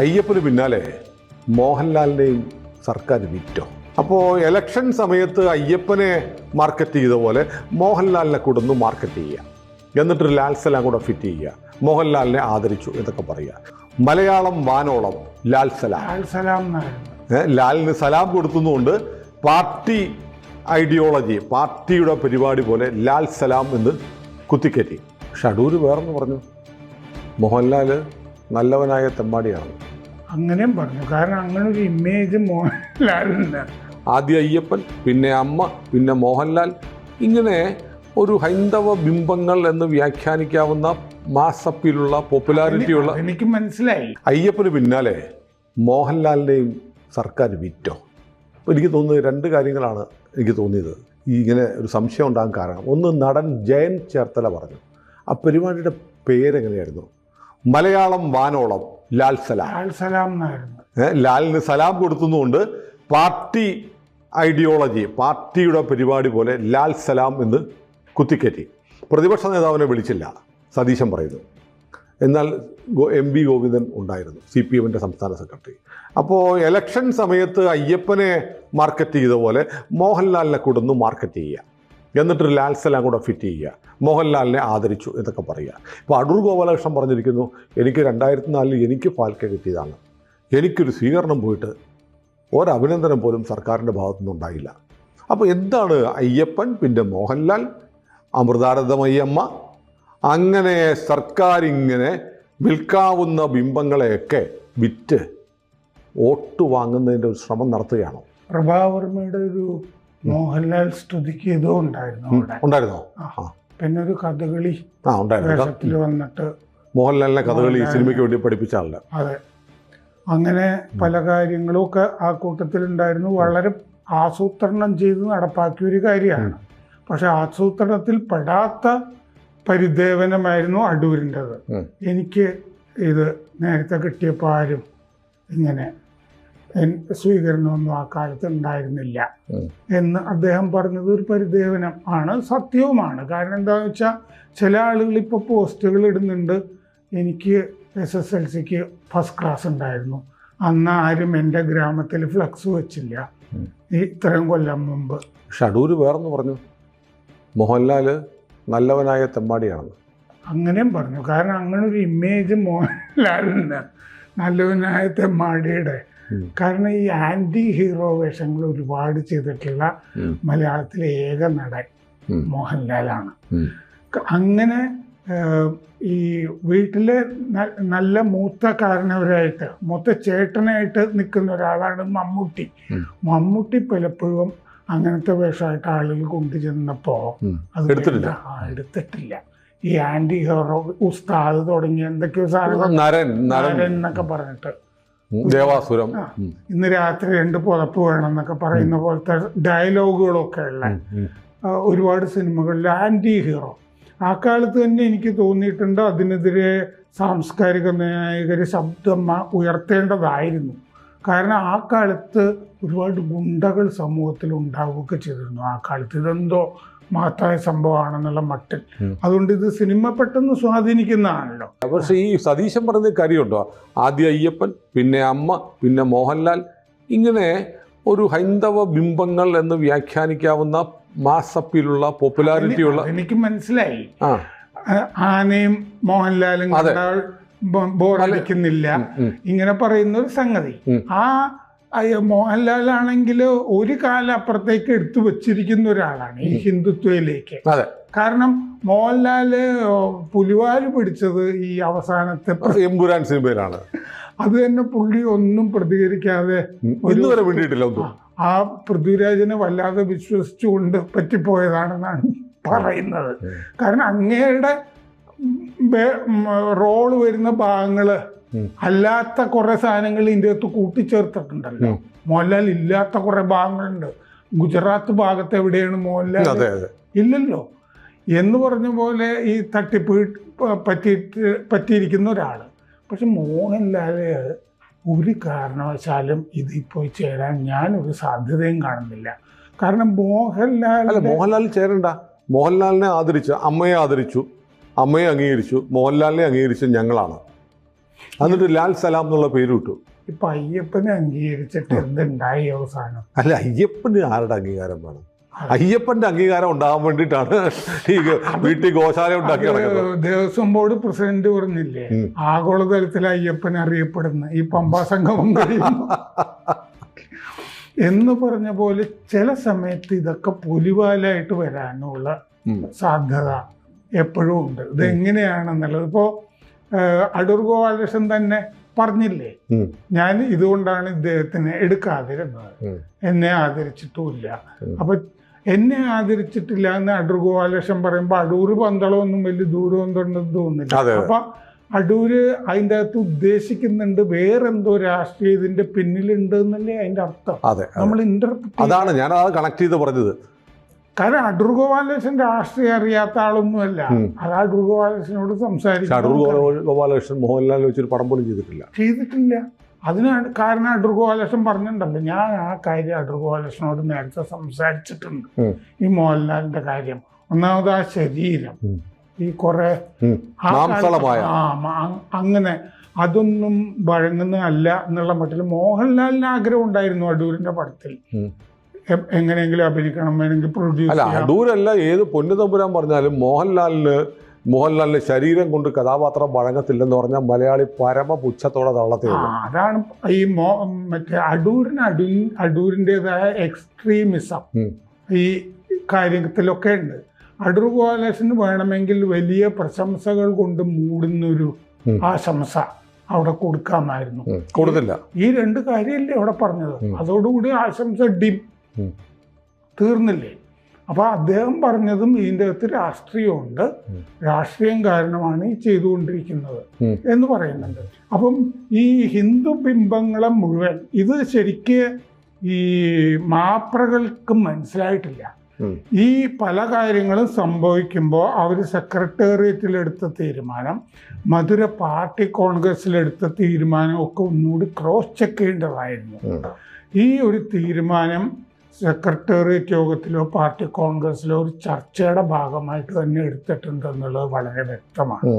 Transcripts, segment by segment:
അയ്യപ്പന് പിന്നാലെ മോഹൻലാലിനെയും സർക്കാർ വിറ്റോ? അപ്പോൾ എലക്ഷൻ സമയത്ത് അയ്യപ്പനെ മാർക്കറ്റ് ചെയ്ത പോലെ മോഹൻലാലിനെ കൂടെ ഒന്ന് മാർക്കറ്റ് ചെയ്യുക. എന്നിട്ട് ലാൽസലാം കൂടെ ഫിറ്റ് ചെയ്യുക. മോഹൻലാലിനെ ആദരിച്ചു എന്നൊക്കെ പറയുക. മലയാളം വാനോളം ലാൽ സലാം. ലാൽ സലാം ലാലിന് സലാം കൊടുത്തുന്നുകൊണ്ട് പാർട്ടി ഐഡിയോളജി പാർട്ടിയുടെ പരിപാടി പോലെ ലാൽ സലാം എന്ന് കുത്തിക്കറ്റി. പക്ഷെ അടൂര് വേറെന്ന് പറഞ്ഞു. മോഹൻലാൽ നല്ലവനായ തെമ്മാടിയാണ് അങ്ങനെയും പറഞ്ഞു. കാരണം അങ്ങനെ ഒരു ഇമേജ് മോഹൻലാലിന് ആദ്യ അയ്യപ്പൻ പിന്നെ അമ്മ പിന്നെ മോഹൻലാൽ. ഇങ്ങനെ ഒരു ഹൈന്ദവ ബിംബങ്ങൾ എന്ന് വ്യാഖ്യാനിക്കാവുന്ന മാസപ്പിലുള്ള പോപ്പുലാരിറ്റിയുള്ള എനിക്ക് മനസ്സിലായി. അയ്യപ്പന് പിന്നാലെ മോഹൻലാലിനെയും സർക്കാർ വിറ്റോ? എനിക്ക് തോന്നുന്നത് രണ്ട് കാര്യങ്ങളാണ് എനിക്ക് തോന്നിയത്. ഈ ഇങ്ങനെ ഒരു സംശയം ഉണ്ടാകാൻ കാരണം. ഒന്ന് നടൻ ജയൻ ചേർത്തല പറഞ്ഞു. ആ പരിപാടിയുടെ പേരെങ്ങനെയായിരുന്നു മലയാളം വാനോളം. ലാൽ സലാം. ലാൽ സലാം എന്നായിരുന്നു. ലാലിന് സലാം കൊടുത്തുന്നുകൊണ്ട് പാർട്ടി ഐഡിയോളജി പാർട്ടിയുടെ പരിപാടി പോലെ ലാൽ സലാം എന്ന് കുത്തിക്കറ്റി പ്രതിപക്ഷ നേതാവിനെ വിളിച്ചില്ല സതീശൻ പറയുന്നു. എന്നാൽ എം വി ഗോവിന്ദൻ ഉണ്ടായിരുന്നു സി പി എമ്മിന്റെ സംസ്ഥാന സെക്രട്ടറി. അപ്പോൾ എലക്ഷൻ സമയത്ത് അയ്യപ്പനെ മാർക്കറ്റ് ചെയ്ത പോലെ മോഹൻലാലിനെ കൊടുന്ന് മാർക്കറ്റ് ചെയ്യുക. എന്നിട്ട് ലാൽ സലാം കൂടെ ഫിറ്റ് ചെയ്യുക. മോഹൻലാലിനെ ആദരിച്ചു എന്നൊക്കെ പറയുക. ഇപ്പോൾ അടൂർ ഗോപാലകൃഷ്ണൻ പറഞ്ഞിരിക്കുന്നു എനിക്ക് രണ്ടായിരത്തി നാലിൽ എനിക്ക് ഫാൽക്ക കിട്ടിയതാണ്. എനിക്കൊരു സ്വീകരണം പോയിട്ട് ഒരഭിനന്ദനം പോലും സർക്കാരിന്റെ ഭാഗത്തുനിന്ന് ഉണ്ടായില്ല. അപ്പോൾ എന്താണ് അയ്യപ്പൻ പിന്നെ മോഹൻലാൽ അമൃതാനന്ദമയ്യമ്മ? അങ്ങനെ സർക്കാരിങ്ങനെ വിൽക്കാവുന്ന ബിംബങ്ങളെയൊക്കെ വിറ്റ് വോട്ട് വാങ്ങുന്നതിന്റെ ഒരു ശ്രമം നടത്തുകയാണോ? പ്രഭാവർമ്മയുടെ ഒരു മോഹൻലാൽ സ്തുതിക്ക് ഇതും ഉണ്ടായിരുന്നു അവിടെ. ഉണ്ടായിരുന്നോ? പിന്നെ ഒരു കഥകളി ആ വേഷത്തിൽ വന്നിട്ട് മോഹൻലാലിനെ കഥകളി സിനിമയ്ക്ക് വേണ്ടി പഠിപ്പിച്ച ആളുടെ. അതെ. അങ്ങനെ പല കാര്യങ്ങളും ഒക്കെ ആ കൂട്ടത്തിലുണ്ടായിരുന്നു. വളരെ ആസൂത്രണം ചെയ്ത് നടപ്പാക്കിയ ഒരു കാര്യമാണ്. പക്ഷെ ആസൂത്രണത്തിൽ പെടാത്ത പരിദേവനമായിരുന്നു അടൂരിന്റെത്. എനിക്ക് ഇത് നേരത്തെ കിട്ടിയപ്പോൾ ആരും ഇങ്ങനെ സ്വീകരണമൊന്നും ആ കാലത്ത് ഉണ്ടായിരുന്നില്ല. എന്ന് അദ്ദേഹം പറഞ്ഞത് ഒരു പരിദേവനം ആണ് സത്യവുമാണ്. കാരണം എന്താണെന്ന് വെച്ചാൽ ചില ആളുകൾ ഇപ്പോൾ പോസ്റ്റുകൾ ഇടുന്നുണ്ട്. എനിക്ക് എസ് എസ് എൽ സിക്ക് ഫസ്റ്റ് ക്ലാസ് ഉണ്ടായിരുന്നു. അന്ന് ആരും എന്റെ ഗ്രാമത്തിൽ ഫ്ലക്സ് വെച്ചില്ല. ഈ ഇത്രയും കൊല്ലം മുമ്പ്. ഷഡൂര് വേറെന്ന് പറഞ്ഞു. മോഹൻലാൽ നല്ലവനായ തെമ്മാടിയാണെന്ന്. അങ്ങനെയും പറഞ്ഞു. കാരണം അങ്ങനെ ഒരു ഇമേജ് മോഹൻലാലിന് നല്ലവനായ തെമ്മാടിയുടെ. കാരണം ഈ ആന്റി ഹീറോ വേഷങ്ങൾ ഒരുപാട് ചെയ്തിട്ടുള്ള മലയാളത്തിലെ ഏക നടൻ. മോഹൻലാലാണ്. അങ്ങനെ ഈ വീട്ടിലെ നല്ല മൂത്ത കാരണവരായിട്ട് മൂത്ത ചേട്ടനായിട്ട് നിൽക്കുന്ന ഒരാളാണ് മമ്മൂട്ടി. മമ്മൂട്ടി പലപ്പോഴും അങ്ങനത്തെ വേഷമായിട്ട് ആളുകൾ കൊണ്ടുചെന്നപ്പോൾ അത് എടുത്തിട്ടില്ല. എടുത്തിട്ടില്ല. ഈ ആന്റി ഹീറോ ഉസ്താദ് തുടങ്ങിയ എന്തൊക്കെയോ സാധനങ്ങൾ നരൻ എന്നൊക്കെ പറഞ്ഞിട്ട്. ദേവാസുരം. ഇന്ന് രാത്രി രണ്ട് പുതപ്പ് വേണം എന്നൊക്കെ പറയുന്ന പോലത്തെ ഡയലോഗുകളൊക്കെ ഉള്ള ഒരുപാട് സിനിമകളിൽ ആന്റി ഹീറോ. ആ കാലത്ത് തന്നെ എനിക്ക് തോന്നിയിട്ടുണ്ട് അതിനെതിരെ സാംസ്കാരിക നായകർ ശബ്ദം ഉയർത്തേണ്ടതായിരുന്നു. കാരണം ആ കാലത്ത് ഒരുപാട് ഗുണ്ടകൾ സമൂഹത്തിൽ ഉണ്ടാവുകയൊക്കെ ചെയ്തിരുന്നു. ആ കാലത്ത് ഇതെന്തോ മഹത്തായ സംഭവമാണെന്നുള്ള മട്ടിൽ. അതുകൊണ്ട് ഇത് സിനിമ പെട്ടെന്ന് സ്വാധീനിക്കുന്നതാണല്ലോ. പക്ഷേ ഈ സതീശൻ പറഞ്ഞ കാര്യമുണ്ടോ? ആദ്യ അയ്യപ്പൻ പിന്നെ അമ്മ പിന്നെ മോഹൻലാൽ. ഇങ്ങനെ ഒരു ഹൈന്ദവ ബിംബങ്ങൾ എന്ന് വ്യാഖ്യാനിക്കാവുന്ന മാസപ്പിലുള്ള പോപ്പുലാരിറ്റിയുള്ള എനിക്ക് മനസ്സിലായി. ആനയും മോഹൻലാലും. കണ്ടാൽ ബോറടിക്കുന്നില്ല. ഇങ്ങനെ പറയുന്ന ഒരു സംഗതി ആ മോഹൻലാലാണെങ്കിൽ ഒരു കാലം അപ്പുറത്തേക്ക് എടുത്തു വച്ചിരിക്കുന്ന ഒരാളാണ് ഈ ഹിന്ദുത്വയിലേക്ക്. കാരണം മോഹൻലാൽ പുലിവാൽ പിടിച്ചത് ഈ അവസാനത്തെ പ്ര- എമ്പുരാൻ സിനിമയിലാണ്. അത് തന്നെ പുള്ളി ഒന്നും പ്രതികരിക്കാതെ ഇന്ന് വരെ വേണ്ടിയിട്ടില്ല ആ പൃഥ്വിരാജിനെ വല്ലാതെ വിശ്വസിച്ചുകൊണ്ട് പറ്റിപ്പോയതാണെന്നാണ് പറയുന്നത്. കാരണം അങ്ങയുടെ റോൾ വരുന്ന ഭാഗങ്ങൾ അല്ലാത്ത കുറെ സാധനങ്ങൾ ഇതിന്റെ അകത്ത് കൂട്ടിച്ചേർത്തിട്ടുണ്ടല്ലോ. മോഹൻലാൽ ഇല്ലാത്ത കുറെ ഭാഗങ്ങളുണ്ട്. ഗുജറാത്ത് ഭാഗത്ത് എവിടെയാണ് മോഹൻലാൽ? ഇല്ലല്ലോ. എന്ന് പറഞ്ഞ പോലെ ഈ തട്ടിപ്പ് പറ്റിയിട്ട് പറ്റിയിരിക്കുന്ന ഒരാൾ പക്ഷെ മോഹൻലാൽ ഒരു കാരണവശാലും ഇതിൽ പോയി ചേരാൻ ഒരു സാധ്യതയും കാണുന്നില്ല. കാരണം മോഹൻലാൽ മോഹൻലാൽ ചേരണ്ട. മോഹൻലാലിനെ ആദരിച്ചു അമ്മയെ ആദരിച്ചു. അമ്മയെ അംഗീകരിച്ചു മോഹൻലാലിനെ അംഗീകരിച്ച ഞങ്ങളാണ്. എന്നിട്ട് ലാൽ സലാം എന്നുള്ള പേര് വിട്ടു. ഇപ്പൊ അയ്യപ്പനെ അംഗീകരിച്ചിട്ട് എന്തുണ്ടായി അവസാനം? അല്ല അയ്യപ്പന് ആരുടെ അംഗീകാരം വേണം? അയ്യപ്പന്റെ അംഗീകാരം ഉണ്ടാകാൻ വേണ്ടിട്ടാണ് ഈ വീട്ടിൽ ഗോശാല ഉണ്ടാക്കി ദേവസ്വം ബോർഡ് പ്രസിഡന്റ് പറഞ്ഞില്ലേ. ആഗോളതലത്തിൽ അയ്യപ്പൻ അറിയപ്പെടുന്ന ഈ പമ്പാ സംഗമം എന്ന് പറഞ്ഞ പോലെ ചില സമയത്ത് ഇതൊക്കെ പുലിവാലായിട്ട് വരാനുള്ള. സാധ്യത എപ്പോഴും ഉണ്ട്. ഇത് എങ്ങനെയാണെന്നുള്ളത്. ഇപ്പോൾ അടൂർ ഗോപാലകൃഷ്ണൻ തന്നെ പറഞ്ഞില്ലേ. ഞാൻ ഇതുകൊണ്ടാണ് ഇദ്ദേഹത്തിനെ എടുക്കാതിരുന്നത്. എന്നെ ആദരിച്ചിട്ടുമില്ല. അപ്പൊ എന്നെ ആദരിച്ചിട്ടില്ല എന്ന് അടൂർ ഗോപാലകൃഷ്ണൻ പറയുമ്പോൾ അടൂർ പന്തളമൊന്നും വലിയ ദൂരം ഉണ്ടെന്ന് തോന്നുന്നില്ല. അപ്പൊ അടൂര് അതിന്റെ അകത്ത് ഉദ്ദേശിക്കുന്നുണ്ട് വേറെന്തോ രാഷ്ട്രീയ ഇതിന്റെ പിന്നിലുണ്ട് എന്നല്ലേ അതിന്റെ അർത്ഥം. നമ്മൾ ഇന്റർപ്രിറ്റ് അതാണ് ഞാൻ അത് കണക്ട് ചെയ്ത് പറഞ്ഞത്. കാരണം അടൂർ ഗോപാലകൃഷ്ണൻ രാഷ്ട്രീയം അറിയാത്ത ആളൊന്നുമല്ല. അത് അടൂർ ഗോപാലകൃഷ്ണനോട് സംസാരിച്ചു. അടൂർ ഗോപാലകൃഷ്ണൻ മോഹൻലാൽ വെച്ചൊരു പടം പോലും ചെയ്തിട്ടില്ല. ചെയ്തിട്ടില്ല. അതിനാണ് കാരണം അടൂർ ഗോപാലകൃഷ്ണൻ പറഞ്ഞിട്ടുണ്ടല്ലോ. ഞാൻ ആ കാര്യം അടൂർ ഗോപാലകൃഷ്ണനോട് നേരത്തെ സംസാരിച്ചിട്ടുണ്ട്. ഈ മോഹൻലാലിന്റെ കാര്യം. ഒന്നാമത് ആ ശരീരം. ഈ കുറെ അങ്ങനെ അതൊന്നും വഴങ്ങുന്നതല്ല എന്നുള്ള മട്ടിൽ മോഹൻലാലിന് ആഗ്രഹം ഉണ്ടായിരുന്നു അടൂരിന്റെ പടത്തിൽ. എങ്ങനെയെങ്കിലും അഭിനയിക്കണം വേണമെങ്കിൽ പ്രൊഡ്യൂസ് അല്ല അടൂരല്ല ഏത് പൊന്നു തമ്പുരാൻ പറഞ്ഞാലും മോഹൻലാലിന് മോഹൻലാലിന് ശരീരം കൊണ്ട് കഥാപാത്രം വഴങ്ങത്തില്ലെന്ന് പറഞ്ഞാൽ മലയാളി പരമ പുച്ഛത്തോടെ തള്ളത്തി അതാണ് ഈ മോ മറ്റേ അടൂരിന് അടൂ അടൂരിന്റെതായ എക്സ്ട്രീമിസം ഈ കാര്യത്തിലൊക്കെ ഉണ്ട് അടൂർ ഗോപാലകൃഷ്ണന് വേണമെങ്കിൽ വലിയ പ്രശംസകൾ കൊണ്ട് മൂടുന്നൊരു. ആശംസ അവിടെ കൊടുക്കാമായിരുന്നു കൊടുത്തില്ല ഈ രണ്ട് കാര്യമല്ലേ അവിടെ പറഞ്ഞത്. അതോടുകൂടി ആശംസ ഡിം. തീർന്നില്ലേ? അപ്പോൾ അദ്ദേഹം പറഞ്ഞതും ഇതിന്റെ അകത്ത് രാഷ്ട്രീയമുണ്ട്. രാഷ്ട്രീയം കാരണമാണ് ഈ ചെയ്തുകൊണ്ടിരിക്കുന്നത് എന്ന് പറയുന്നുണ്ട്. അപ്പം ഈ ഹിന്ദു ബിംബങ്ങളെ മുഴുവൻ ഇത് ശരിക്ക് ഈ മാപ്രകൾക്ക് മനസ്സിലായിട്ടില്ല. ഈ പല കാര്യങ്ങളും സംഭവിക്കുമ്പോൾ അവർ സെക്രട്ടേറിയറ്റിലെടുത്ത തീരുമാനം മധുര പാർട്ടി കോൺഗ്രസിലെടുത്ത തീരുമാനം ഒക്കെ ഒന്നുകൂടി ക്രോസ് ചെക്ക് ചെയ്യേണ്ടതായിരുന്നു. ഈ ഒരു തീരുമാനം സെക്രട്ടേറിയറ്റ് യോഗത്തിലോ പാർട്ടി കോൺഗ്രസിലോ ഒരു ചർച്ചയുടെ ഭാഗമായിട്ട് തന്നെ എടുത്തിട്ടുണ്ട് എന്നുള്ളത് വളരെ വ്യക്തമാണ്.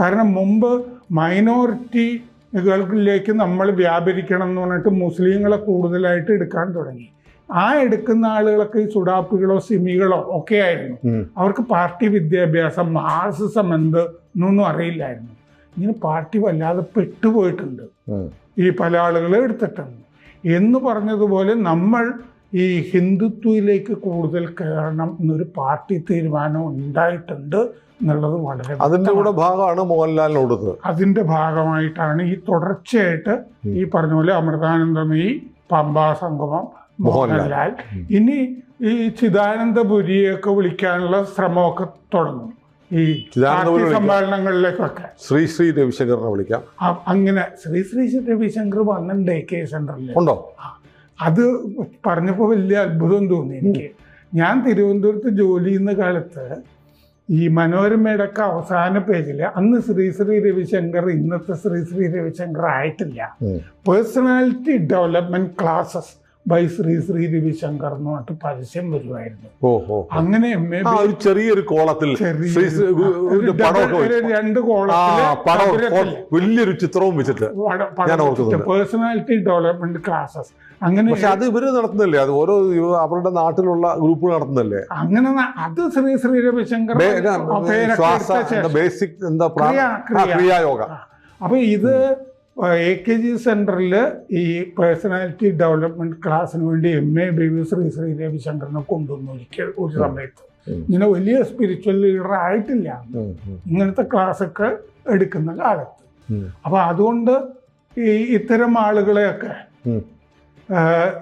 കാരണം മുമ്പ് മൈനോറിറ്റികളിലേക്ക് നമ്മൾ വ്യാപരിക്കണം എന്ന് പറഞ്ഞിട്ട് മുസ്ലിങ്ങളെ കൂടുതലായിട്ട് എടുക്കാൻ തുടങ്ങി. ആ എടുക്കുന്ന ആളുകളൊക്കെ ഈ സുഡാപ്പികളോ സിമികളോ ഒക്കെ ആയിരുന്നു. അവർക്ക് പാർട്ടി വിദ്യാഭ്യാസം മാർസിസം എന്ത് എന്നൊന്നും അറിയില്ലായിരുന്നു. ഇങ്ങനെ പാർട്ടി വല്ലാതെ പെട്ടുപോയിട്ടുണ്ട്. ഈ പല ആളുകളെ എടുത്തിട്ടുണ്ട്. എന്ന് പറഞ്ഞതുപോലെ നമ്മൾ ഈ ഹിന്ദുത്വയിലേക്ക് കൂടുതൽ കയറണം എന്നൊരു പാർട്ടി തീരുമാനം ഉണ്ടായിട്ടുണ്ട് എന്നുള്ളത് വളരെ അതിന്റെ കൂടെ ഭാഗമാണ് മോഹൻലാലിനോടത്. അതിന്റെ ഭാഗമായിട്ടാണ് ഈ തുടർച്ചയായിട്ട് ഈ പറഞ്ഞ പോലെ അമൃതാനന്ദമയി പമ്പാ സംഗമം മോഹൻലാൽ. ഇനി ഈ ചിദാനന്ദപുരിയൊക്കെ വിളിക്കാനുള്ള ശ്രമമൊക്കെ തുടങ്ങും. ഈ സമ്മേളനങ്ങളിലേക്കൊക്കെ. ശ്രീ ശ്രീ രവിശങ്കറിനെ വിളിക്കാം. അങ്ങനെ ശ്രീ ശ്രീ രവിശങ്കർ വന്നിട്ടുണ്ട് കെ സെന്ററിൽ ഉണ്ടോ? അത് പറഞ്ഞപ്പോൾ വലിയ അത്ഭുതം തോന്നി എനിക്ക്. ഞാൻ തിരുവനന്തപുരത്ത് ജോലി ചെയ്യുന്ന കാലത്ത് ഈ മനോരമയുടെ ഒക്കെ അവസാന പേജിൽ അന്ന് ശ്രീ ശ്രീ രവിശങ്കർ ഇന്നത്തെ ശ്രീ ശ്രീ രവിശങ്കർ ആയിട്ടില്ല. Personality development classes by Sri Sri Ravishankar എന്ന് പറഞ്ഞിട്ട് പരസ്യം വരുമായിരുന്നു അങ്ങനെ ഒരു ചെറിയൊരു കോളത്തിൽ. രണ്ട് ചതുരത്തിൽ വലിയൊരു ചിത്രവും വെച്ചിട്ട്. പേഴ്സണാലിറ്റി ഡെവലപ്മെന്റ് ക്ലാസ്സസ് അങ്ങനെ പക്ഷെ അത് ഇവർ നടത്തുന്നില്ലേ? അത് ഓരോ അവരുടെ നാട്ടിലുള്ള ഗ്രൂപ്പ് നടത്തുന്നല്ലേ? അങ്ങനെ അത് ശ്രീ ശ്രീ രവിശങ്കർ. ബേസിക് എന്താ ക്രിയായോഗ. അപ്പൊ ഇത് എ കെ ജി സെന്ററിൽ ഈ പേഴ്സണാലിറ്റി ഡെവലപ്മെന്റ് ക്ലാസ്സിന് വേണ്ടി എം എ ബേബി ശ്രീ ശ്രീ രവിശങ്കറിനെ കൊണ്ടുവന്നു ഒരിക്കൽ ഒരു സമയത്ത്. ഇങ്ങനെ വലിയ സ്പിരിച്വൽ ലീഡർ ആയിട്ടില്ല. ഇങ്ങനത്തെ ക്ലാസ്സൊക്കെ എടുക്കുന്ന കാലത്ത്. അപ്പോൾ അതുകൊണ്ട് ഈ ഇത്തരം ആളുകളെയൊക്കെ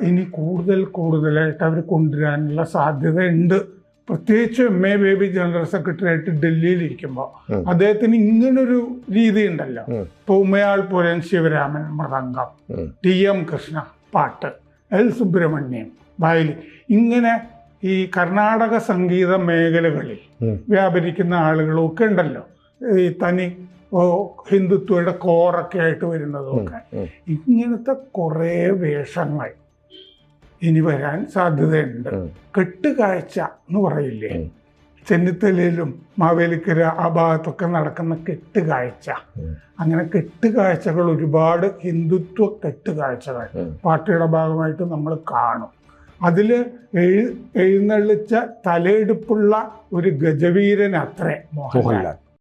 ഇനി കൂടുതൽ കൂടുതലായിട്ട് അവർ കൊണ്ടുവരാനുള്ള സാധ്യത ഉണ്ട് പ്രത്യേകിച്ച് M A Baby general secretary ആയിട്ട് ഡൽഹിയിൽ ഇരിക്കുമ്പോൾ അദ്ദേഹത്തിന് ഇങ്ങനൊരു രീതി ഉണ്ടല്ലോ. ഇപ്പൊ ഉമ്മയാൾ പുരൻ ശിവരാമൻ മൃദംഗം ഉം. ടി എം കൃഷ്ണ പാട്ട് എൽ സുബ്രഹ്മണ്യം വയലിൻ ഇങ്ങനെ ഈ കർണാടക സംഗീത മേഖലകളിൽ. വ്യാപരിക്കുന്ന ആളുകളൊക്കെ ഉണ്ടല്ലോ ഈ തനി ഹിന്ദുത്വയുടെ കോറൊക്കെ ആയിട്ട് വരുന്നതൊക്കെ. ഇങ്ങനത്തെ കുറേ വേഷങ്ങൾ ഇനി വരാൻ സാധ്യതയുണ്ട്. കെട്ടുകാഴ്ച എന്ന് പറയില്ലേ. ചെന്നിത്തലയിലും മാവേലിക്കര ആ ഭാഗത്തൊക്കെ നടക്കുന്ന കെട്ടുകാഴ്ച. അങ്ങനെ കെട്ടുകാഴ്ചകൾ ഒരുപാട് ഹിന്ദുത്വ കെട്ടുകാഴ്ചകൾ. പാർട്ടിയുടെ ഭാഗമായിട്ട് നമ്മൾ കാണും. അതിൽ എഴു എഴുന്നള്ളിച്ച തലയെടുപ്പുള്ള ഒരു ഗജവീരൻ അത്രേ മോഹൻലാൽ.